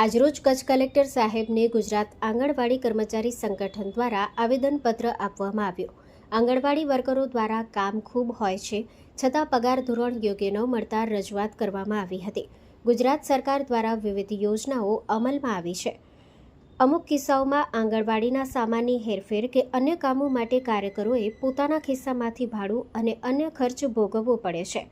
આજરોજ કચ્છ કલેક્ટર સાહેબને ગુજરાત આંગણવાડી કર્મચારી સંગઠન દ્વારા આવેદનપત્ર આપવામાં આવ્યું. આંગણવાડી વર્કરો દ્વારા કામ ખૂબ હોય છે, છતાં પગાર ધોરણ યોગ્ય ન મળતા રજૂઆત કરવામાં આવી હતી. ગુજરાત સરકાર દ્વારા વિવિધ યોજનાઓ અમલમાં આવી છે. અમુક કિસ્સાઓમાં આંગણવાડીના સામાનની હેરફેર કે અન્ય કામો માટે કાર્યકરોએ પોતાના ખિસ્સામાંથી ભાડું અને અન્ય ખર્ચ ભોગવવો પડે છે.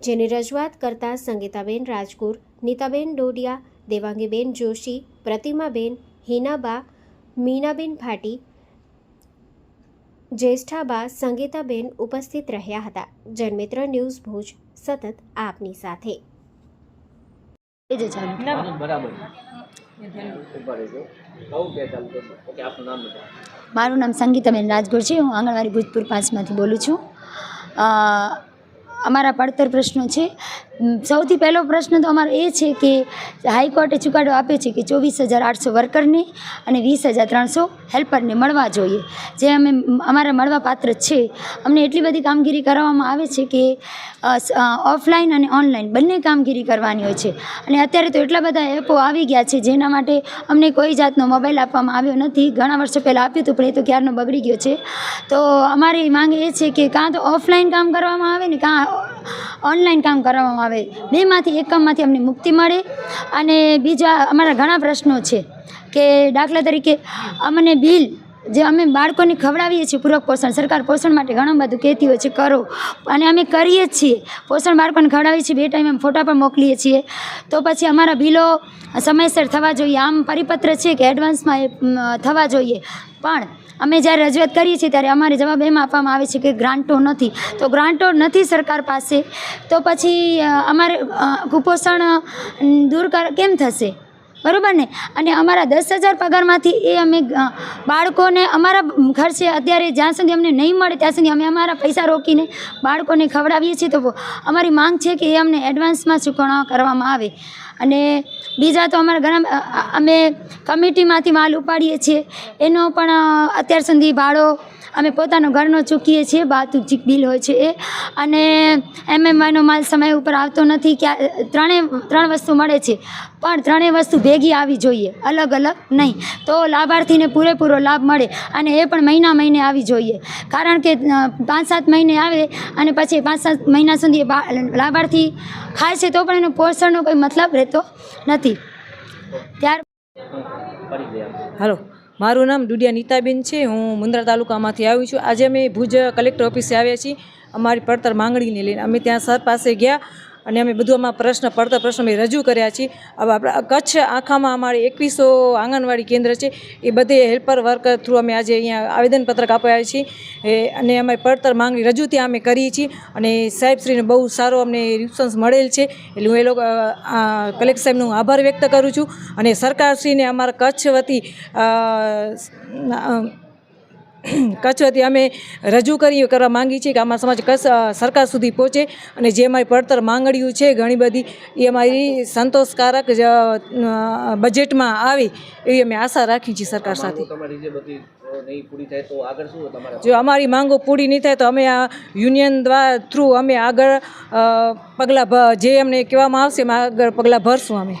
જેની રજૂઆત કરતા સંગીતાબેન રાજગુર નીતાબેન ડોડિયા દેવાંગીબેન જોશી પ્રતિમાબેન હિનાબા મીનાબેન ભાટી જ્યેષ્ઠાબા સંગીતાબેન ઉપસ્થિત રહ્યા હતા. જનમિત્ર ન્યૂઝ ભુજ સતત આપની સાથે. મારું નામ સંગીતાબેન રાજગોર છે. હું આંગણવાડી ભૂજપુર પાંચમાંથી બોલું છું. અમારા પડતર પ્રશ્નો છે. સૌથી પહેલો પ્રશ્ન તો અમારો એ છે કે હાઈકોર્ટે ચુકાદો આપ્યો છે કે ચોવીસ હજાર આઠસો વર્કરને અને વીસ હજાર ત્રણસો હેલ્પરને મળવા જોઈએ. જે અમે અમારા મળવા પાત્ર છે. અમને એટલી બધી કામગીરી કરવામાં આવે છે કે ઓફલાઈન અને ઓનલાઈન બંને કામગીરી કરવાની હોય છે. અને અત્યારે તો એટલા બધા એપો આવી ગયા છે જેના માટે અમને કોઈ જાતનો મોબાઈલ આપવામાં આવ્યો નથી. ઘણા વર્ષો પહેલાં આપ્યું હતું, પણ એ તો ક્યારનો બગડી ગયો છે. તો અમારી માંગ એ છે કે કાં તો ઓફલાઈન કામ કરવામાં આવે ને કાં ઓનલાઈન કામ કરવામાં આવે. બેમાંથી એક કામમાંથી અમને મુક્તિ મળે. અને બીજા અમારા ઘણા પ્રશ્નો છે કે દાખલા તરીકે અમને બિલ જે અમે બાળકોને ખવડાવીએ છીએ પૂરક પોષણ, સરકાર પોષણ માટે ઘણું બધું કહેતી હોય છે, કરો. અને અમે કરીએ છીએ. પોષણ બાળકોને ખવડાવીએ છીએ, બે ટાઈમ એમ ફોટા પણ મોકલીએ છીએ. તો પછી અમારા બિલો સમયસર થવા જોઈએ. આમ પરિપત્ર છે કે એડવાન્સમાં એ થવા જોઈએ. પણ અમે જ્યારે રજૂઆત કરીએ છીએ ત્યારે અમારે જવાબ એમ આપવામાં આવે છે કે ગ્રાન્ટો નથી. તો ગ્રાન્ટો નથી સરકાર પાસે. તો પછી અમારે કુપોષણ દૂર કર, કેમ થશે? બરાબર ને? અને અમારા દસ હજાર પગારમાંથી એ અમે બાળકોને અમારા ખર્ચે અત્યારે જ્યાં સુધી અમને નહીં મળે ત્યાં સુધી અમે અમારા પૈસા રોકીને બાળકોને ખવડાવીએ છીએ. તો અમારી માંગ છે કે એ અમને એડવાન્સમાં ચૂકવણા કરવામાં આવે. અને બીજા તો અમારા ઘણા અમે કમિટીમાંથી માલ ઉપાડીએ છીએ. એનો પણ અત્યાર સુધી ભાડો અમે પોતાનો ઘરનો ચૂકીએ છીએ બાતું જે બિલ હોય છે એ. અને એમએમઆઈનો માલ સમય ઉપર આવતો નથી ક્યાં ત્રણેય ત્રણ વસ્તુ મળે છે. પણ ત્રણેય વસ્તુ ભેગી આવી જોઈએ અલગ અલગ નહીં. તો લાભાર્થીને પૂરેપૂરો લાભ મળે અને એ પણ મહિના મહિને આવી જોઈએ. કારણ કે પાંચ સાત મહિને આવે અને પછી પાંચ સાત મહિના સુધી લાભાર્થી ખાય છે તો પણ એનો પોષણનો કોઈ મતલબ રહેતો નથી. ત્યાર હાલો. મારું નામ ડુડિયા નીતાબેન છે. હું મુંદ્રા તાલુકામાંથી આવી છું. આજે અમે ભુજ કલેક્ટર ઓફિસે આવ્યા છીએ. અમારી પડતર માંગણીને લઈને અમે ત્યાં સર પાસે ગયા. અને અમે બધું અમારા પ્રશ્ન પડતર પ્રશ્નો અમે રજૂ કર્યા છીએ. હવે આપણા કચ્છ આખામાં અમારે એકવીસો આંગણવાડી કેન્દ્ર છે. એ બધે હેલ્પર વર્કર થ્રુ અમે આજે અહીંયા આવેદનપત્રક આપ્યા છીએ. અને અમે પડતર માંગણી રજૂ ત્યાં અમે કરીએ છીએ. અને સાહેબશ્રીને બહુ સારો અમને રિસ્પોન્સ મળેલ છે. એટલે હું એ લોકો કલેક્ટર સાહેબનો આભાર વ્યક્ત કરું છું. અને સરકારશ્રીને અમારા કચ્છ વતી કચ્છ વતી અમે રજૂ કરી કરવા માંગીએ છીએ કે અમારા સમાજ કચ્છ સરકાર સુધી પહોંચે અને જે અમારી પડતર માંગણીઓ છે ઘણી બધી એ અમારી સંતોષકારક બજેટમાં આવે એવી અમે આશા રાખી છીએ સરકાર સાથે. જો અમારી માંગો પૂરી નહીં થાય તો અમે આ યુનિયન દ્વારા થ્રુ અમે આગળ પગલાં જે અમને કહેવામાં આવશે એમાં આગળ પગલાં ભરશું અમે.